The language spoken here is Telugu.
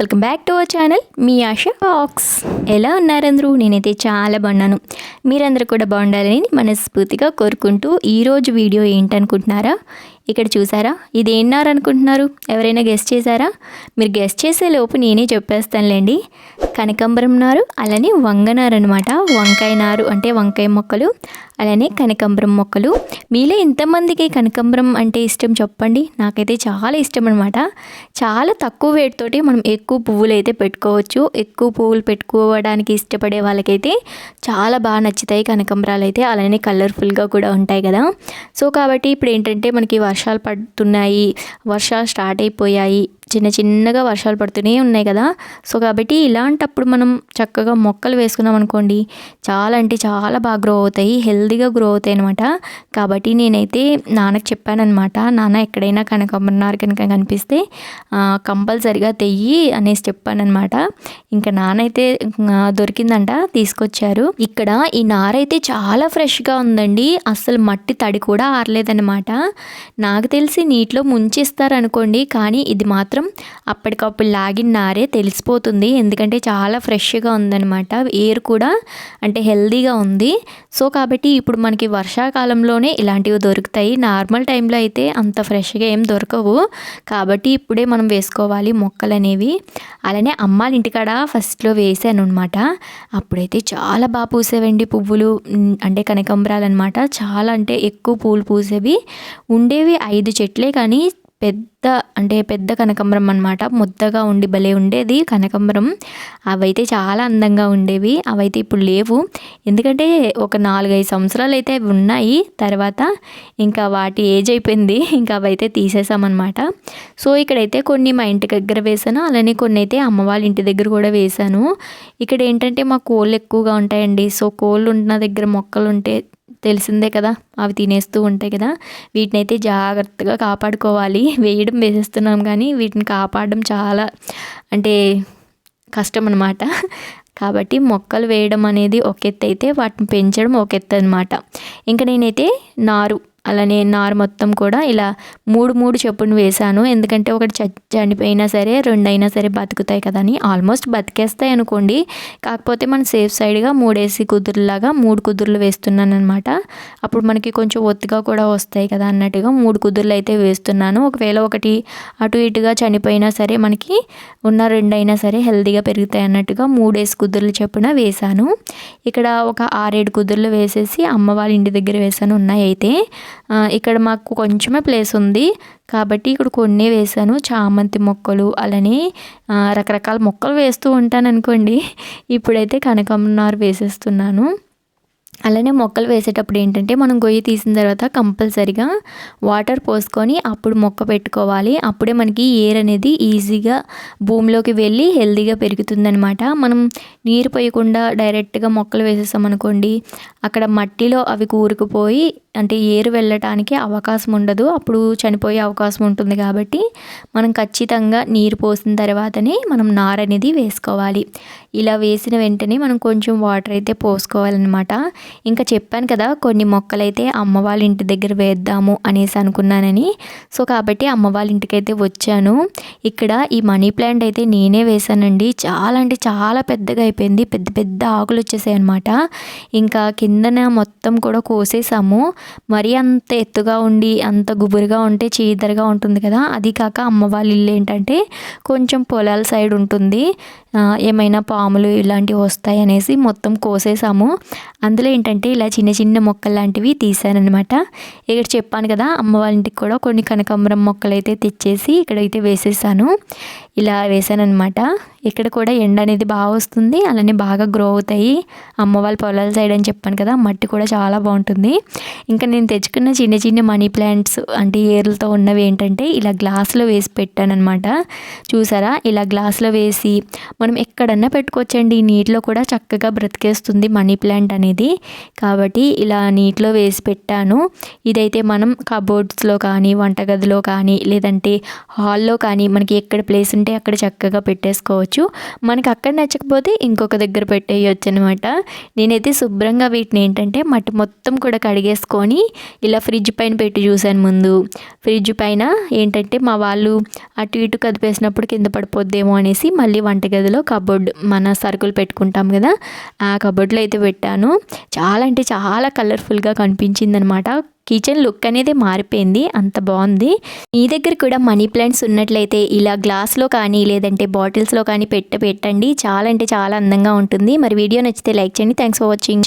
Welcome back to our channel me Asha box ఎలా ఉన్నారందరూ? నేనైతే చాలా బాగున్నాను. మీరందరూ కూడా బాగుండాలని మనస్ఫూర్తిగా కోరుకుంటూ ఈరోజు వీడియో ఏంటనుకుంటున్నారా? ఇక్కడ చూసారా? ఇది ఏంటన్నారు అనుకుంటున్నారు? ఎవరైనా గెస్ట్ చేశారా? మీరు గెస్ట్ చేసే లోపు నేనే చెప్పేస్తానులేండి. కనకంబరం నారు అలానే వంగనారు అనమాట వంకాయ నారు అంటే వంకాయ మొక్కలు అలానే కనకంబరం మొక్కలు. మీలో ఎంతమందికి కనకంబరం అంటే ఇష్టం చెప్పండి? నాకైతే చాలా ఇష్టం అనమాట చాలా తక్కువ వేటితోటి మనం ఎక్కువ పువ్వులు అయితే పెట్టుకోవచ్చు. ఎక్కువ పువ్వులు పెట్టుకోవడానికి ఇష్టపడే వాళ్ళకైతే చాలా బాగా నచ్చుతాయి కనకంబరాలు అయితే. అలానే కలర్ఫుల్గా కూడా ఉంటాయి కదా. సో కాబట్టి ఇప్పుడు ఏంటంటే మనకి వర్షాలు పడుతున్నాయి వర్షాలు స్టార్ట్ అయిపోయాయి. చిన్న చిన్నగా వర్షాలు పడుతూనే ఉన్నాయి కదా. సో కాబట్టి ఇలాంటప్పుడు మనం చక్కగా మొక్కలు వేసుకున్నాం అనుకోండి చాలా అంటే చాలా బాగా గ్రో అవుతాయి హెల్దీగా గ్రో అవుతాయి అనమాట కాబట్టి నేనైతే నాన్నకి చెప్పానమాట నాన్న ఎక్కడైనా కనకమ్మన్నారు కనుక కనిపిస్తే కంపల్సరిగా తెయ్యి అనేసి చెప్పానమాట ఇంకా నాన్న అయితే దొరికిందంట తీసుకొచ్చారు. ఇక్కడ ఈ నారైతే చాలా ఫ్రెష్గా ఉందండి. అస్సలు మట్టి తడి కూడా ఆరలేదన్నమాట. నాకు తెలిసి నీటిలో ముంచిస్తారనుకోండి కానీ ఇది మాత్రం అప్పటికప్పుడు లాగిన నారే తెలిసిపోతుంది. ఎందుకంటే చాలా ఫ్రెష్గా ఉందన్నమాట. ఎయిర్ కూడా అంటే హెల్దీగా ఉంది. సో కాబట్టి ఇప్పుడు మనకి వర్షాకాలంలోనే ఇలాంటివి దొరుకుతాయి. నార్మల్ టైంలో అయితే అంత ఫ్రెష్గా ఏం దొరకవు. కాబట్టి ఇప్పుడే మనం వేసుకోవాలి మొక్కలు అనేవి. అలానే అమ్మాళ్ళ ఇంటికాడ ఫస్ట్లో వేసాను అనమాట అప్పుడైతే చాలా బాగా పూసేవండి పువ్వులు. అంటే కనకంబరాలు అనమాట చాలా అంటే ఎక్కువ పూలు పూసేవి. ఉండేవి ఐదు చెట్లే కానీ పెద్ద అంటే పెద్ద కనకంబరం అనమాట ముద్దగా ఉండి భలే ఉండేది కనకంబరం. అవైతే చాలా అందంగా ఉండేవి. అవైతే ఇప్పుడు లేవు. ఎందుకంటే ఒక నాలుగైదు సంవత్సరాలు అయితే అవి ఉన్నాయి. తర్వాత ఇంకా వాటి ఏజ్ అయిపోయింది. ఇంకా అవైతే తీసేసామన్నమాట సో ఇక్కడైతే కొన్ని మా ఇంటి దగ్గర వేసాను. అలానే కొన్ని అయితే అమ్మ వాళ్ళ ఇంటి దగ్గర కూడా వేసాను. ఇక్కడ ఏంటంటే మా కోళ్ళు ఎక్కువగా ఉంటాయండి. సో కోళ్ళు ఉన్న దగ్గర మొక్కలు ఉంటే తెలిసిందే కదా అవి తినేస్తూ ఉంటాయి కదా. వీటిని అయితే జాగ్రత్తగా కాపాడుకోవాలి. వేయడం వేసేస్తున్నాం కానీ వీటిని కాపాడడం చాలా అంటే కష్టం అనమాట కాబట్టి మొక్కలు వేయడం అనేది ఒక ఎత్తు అయితే వాటిని పెంచడం ఒక ఎత్తు అనమాట ఇంకా నేనైతే నారు అలానే నారు మొత్తం కూడా ఇలా మూడు మూడు చెప్పును వేశాను. ఎందుకంటే ఒకటి చనిపోయినా సరే రెండు అయినా సరే బతుకుతాయి కదా అని ఆల్మోస్ట్ బతికేస్తాయి అనుకోండి. కాకపోతే మనం సేఫ్ సైడ్గా మూడేసి కుదురులాగా మూడు కుదురులు వేస్తున్నాను అనమాట అప్పుడు మనకి కొంచెం ఒత్తిగా కూడా వస్తాయి కదా అన్నట్టుగా మూడు కుదురులు అయితే వేస్తున్నాను. ఒకవేళ ఒకటి అటు ఇటుగా చనిపోయినా సరే మనకి ఉన్న రెండైనా సరే హెల్తీగా పెరుగుతాయి అన్నట్టుగా మూడేసి కుదురులు చెప్పున వేశాను. ఇక్కడ ఒక ఆరేడు కుదురులు వేసేసి అమ్మ వాళ్ళ ఇంటి దగ్గర వేసాను ఉన్నాయి అయితే. ఇక్కడ మాకు కొంచెమే ప్లేస్ ఉంది. కాబట్టి ఇక్కడ కొన్ని వేసాను చామంతి మొక్కలు అలానే రకరకాల మొక్కలు వేస్తూ ఉంటాను అనుకోండి. ఇప్పుడైతే కనకమ్మనారు వేసేస్తున్నాను. అలానే మొక్కలు వేసేటప్పుడు ఏంటంటే మనం గొయ్యి తీసిన తర్వాత కంపల్సరిగా వాటర్ పోసుకొని అప్పుడు మొక్క పెట్టుకోవాలి. అప్పుడే మనకి ఎయిర్ అనేది ఈజీగా భూమిలోకి వెళ్ళి హెల్తీగా పెరుగుతుందనమాట మనం నీరు పోయకుండా డైరెక్ట్గా మొక్కలు వేసేసామనుకోండి అక్కడ మట్టిలో అవి కూరుకుపోయి అంటే ఏరు వెళ్ళటానికి అవకాశం ఉండదు. అప్పుడు చనిపోయే అవకాశం ఉంటుంది కాబట్టి మనం ఖచ్చితంగా నీరు పోసిన తర్వాతనే మనం నార అనేది వేసుకోవాలి. ఇలా వేసిన వెంటనే మనం కొంచెం వాటర్ అయితే పోసుకోవాలన్నమాట. ఇంకా చెప్పాను కదా కొన్ని మొక్కలైతే అమ్మ వాళ్ళ ఇంటి దగ్గర వేద్దాము అనేసి అనుకున్నానని. సో కాబట్టి అమ్మ వాళ్ళ ఇంటికైతే వచ్చాను. ఇక్కడ ఈ మనీ ప్లాంట్ అయితే నేనే వేశానండి. చాలా అంటే చాలా పెద్దగా అయిపోయింది. పెద్ద పెద్ద ఆకులు వచ్చేసాయి అనమాట ఇంకా కిందన మొత్తం కూడా కోసేసాము. మరీ అంత ఎత్తుగా ఉండి అంత గుబురుగా ఉంటే చీదరగా ఉంటుంది కదా. అది కాక అమ్మ వాళ్ళ ఇల్లు ఏంటంటే కొంచెం పొలాల సైడ్ ఉంటుంది. ఏమైనా పాములు ఇలాంటివి వస్తాయి అనేసి మొత్తం కోసేసాము. అందులో ఏంటంటే ఇలా చిన్న చిన్న మొక్కలు లాంటివి తీసానమాట ఇక్కడ చెప్పాను కదా అమ్మ వాళ్ళ ఇంటికి కూడా కొన్ని కనకాంబరం మొక్కలు అయితే తెచ్చేసి ఇక్కడైతే వేసేసాను. ఇలా వేసానమాట ఇక్కడ కూడా ఎండ అనేది బాగా వస్తుంది. అలానే బాగా గ్రో అవుతాయి. అమ్మ వాళ్ళ పొలాల సైడ్ అని చెప్పాను కదా మట్టి కూడా చాలా బాగుంటుంది. ఇంకా నేను తెచ్చుకున్న చిన్న చిన్న మనీ ప్లాంట్స్ అంటే ఏర్లతో ఉన్నవి ఏంటంటే ఇలా గ్లాస్లో వేసి పెట్టానమాట చూసారా? ఇలా గ్లాస్లో వేసి మనం ఎక్కడన్నా పెట్టుకోవచ్చండి. నీటిలో కూడా చక్కగా బ్రతికేస్తుంది మనీ ప్లాంట్ అనేది. కాబట్టి ఇలా నీటిలో వేసి పెట్టాను. ఇదైతే మనం కబోర్డ్స్లో కానీ వంటగదిలో కానీ లేదంటే హాల్లో కానీ మనకి ఎక్కడ ప్లేస్ ఉంటే అక్కడ చక్కగా పెట్టేసుకోవచ్చు. మనకి అక్కడ నచ్చకపోతే ఇంకొక దగ్గర పెట్టేయచ్చు అనమాట నేనైతే శుభ్రంగా వీటిని ఏంటంటే మట్టి మొత్తం కూడా కడిగేసుకో పెట్టుకొని ఇలా ఫ్రిడ్జ్ పైన పెట్టి చూశాను ముందు. ఫ్రిడ్జ్ పైన ఏంటంటే మా వాళ్ళు అటు ఇటు కదిపేసినప్పుడు కింద పడిపోద్దేమో అనేసి మళ్ళీ వంటగదిలో కబోర్డ్ మన సరుకులు పెట్టుకుంటాం కదా ఆ కబోర్డ్లో అయితే పెట్టాను. చాలా అంటే చాలా కలర్ఫుల్గా కనిపించింది అనమాట కిచెన్ లుక్ అనేది మారిపోయింది అంత బాగుంది. మీ దగ్గర కూడా మనీ ప్లాంట్స్ ఉన్నట్లయితే ఇలా గ్లాస్లో కానీ లేదంటే బాటిల్స్లో కానీ పెట్ట పెట్టండి చాలా అంటే చాలా అందంగా ఉంటుంది. మరి వీడియో నచ్చితే లైక్ చేయండి. Thanks for watching.